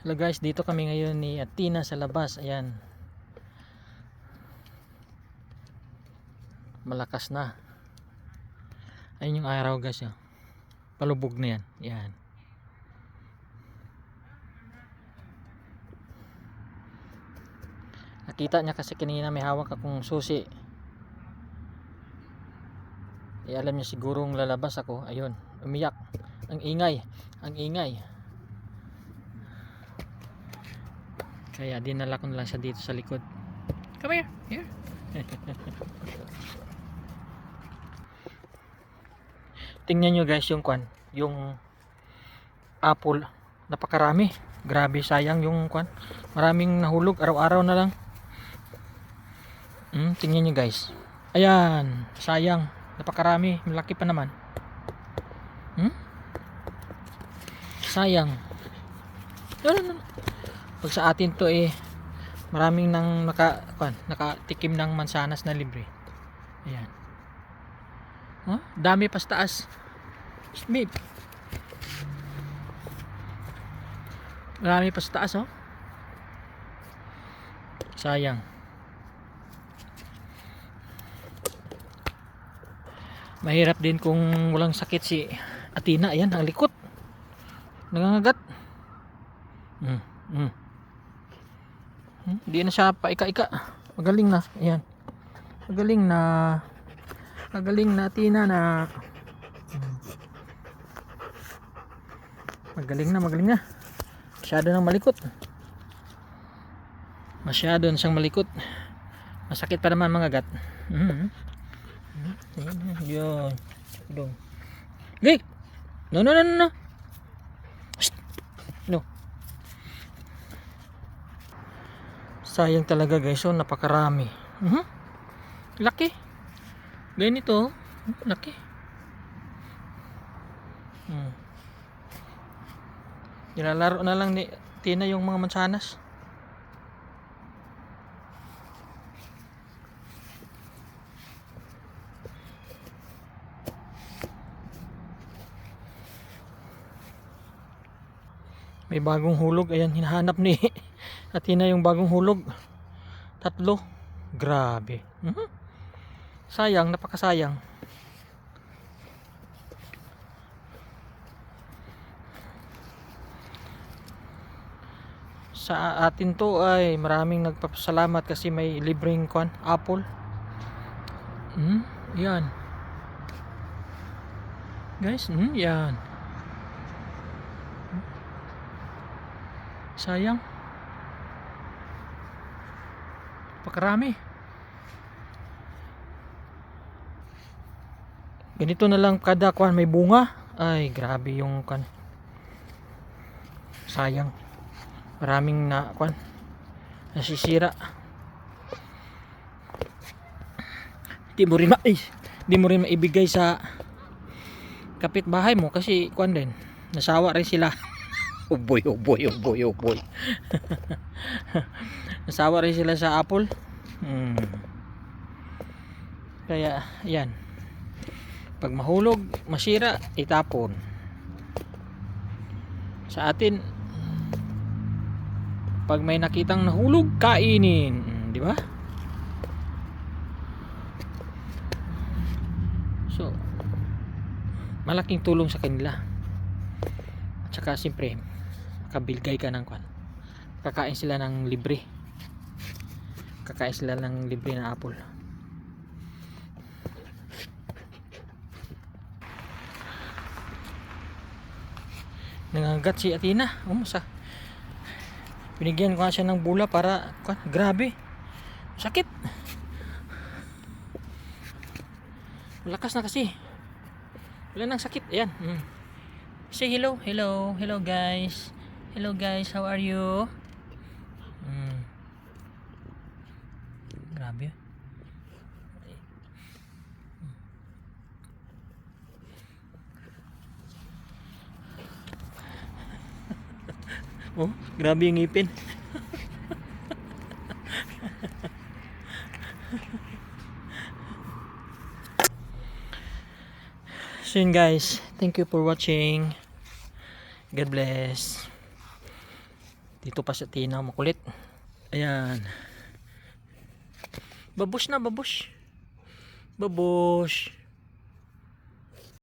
Hello guys, dito kami ngayon ni Atina sa labas. Ayan. Malakas na. Ayun yung araw guys. Yung. Palubog na yan. Yan. Nakita niya kasi kanina may hawak akong susi. Eh, alam niya sigurong lalabas ako. Ayun, umiyak. Ang ingay. Ang ingay. Kaya dinala ko na lang siya dito sa likod. Come here. Here. Tingnan nyo guys yung kwan. Yung apple. Napakarami. Grabe sayang yung kwan. Maraming nahulog. Araw-araw na lang. Hmm, tingnan nyo guys. Ayan. Sayang. Napakarami. Malaki pa naman. Hmm? Sayang. No, no, no. Pag sa atin to eh maraming nang naka kwan, nakatikim ng mansanas na libre. Ayan. Huh? Dami pa taas. Smith. Marami pa taas oh. Sayang. Mahirap din kung walang sakit si Atina. Ayan, ang likot. Nangangagat. Mm, mm. Hmm, Hindi na siya paika-ika. Magaling na. Ayan. Magaling na. Magaling na Tina na. Hmm. Magaling na, magaling na. Masyado nang malikot. Masyado na siyang malikot. Masakit pa naman mga gat. Mhm. Ayan, Yun. Gay! No, no, no, no, no. Shh. No. Sayang talaga guys. So, napakarami. Mhm. Laki. Ganito. oh. Laki. Hmm. Nilalaro na lang ni Tina yung mga mansanas. May bagong hulog. Ayan, hinahanap ni Atina yung bagong hulog. Tatlo. Grabe. Mhm. Sayang, napakasayang. Sa atin to ay maraming nagpapasalamat kasi may libreng kwan, apple. Hmm, yan. Guys, hmm, yan. Sayang. Pakarami. Ganito na lang kada kwan may bunga. Ay, grabe yung kwan. Sayang. Maraming na kwan. Nasisira. Di mo rin ma ay, di mo rin maibigay sa kapitbahay mo kasi kwan din. Nasawa rin sila. Uboy, uboy, uboy, uboy. Nasawa rin sila sa apple. Hmm. Kaya, yan. Pag mahulog, masira, itapon. Sa atin, pag may nakitang nahulog, kainin. Hmm, Di ba? So, malaking tulong sa kanila. At saka, siyempre, kabilgay ka ng kwan? Kakain sila ng libre. Kakain sila ng libre na apple. Nangagat si Atina umusa. Binigyan ko siya ng bula para kwan, grabe. Sakit. Malakas na kasi. Wala nang sakit. Ayan. Mm. say hello. Hello. Hello guys Hello guys, how are you? Mm. Grabe. oh, grabe yung ngipin. so yun guys, thank you for watching. God bless. Dito pa sa Tina, makulit. Ayan. Babush na, babush. Babush.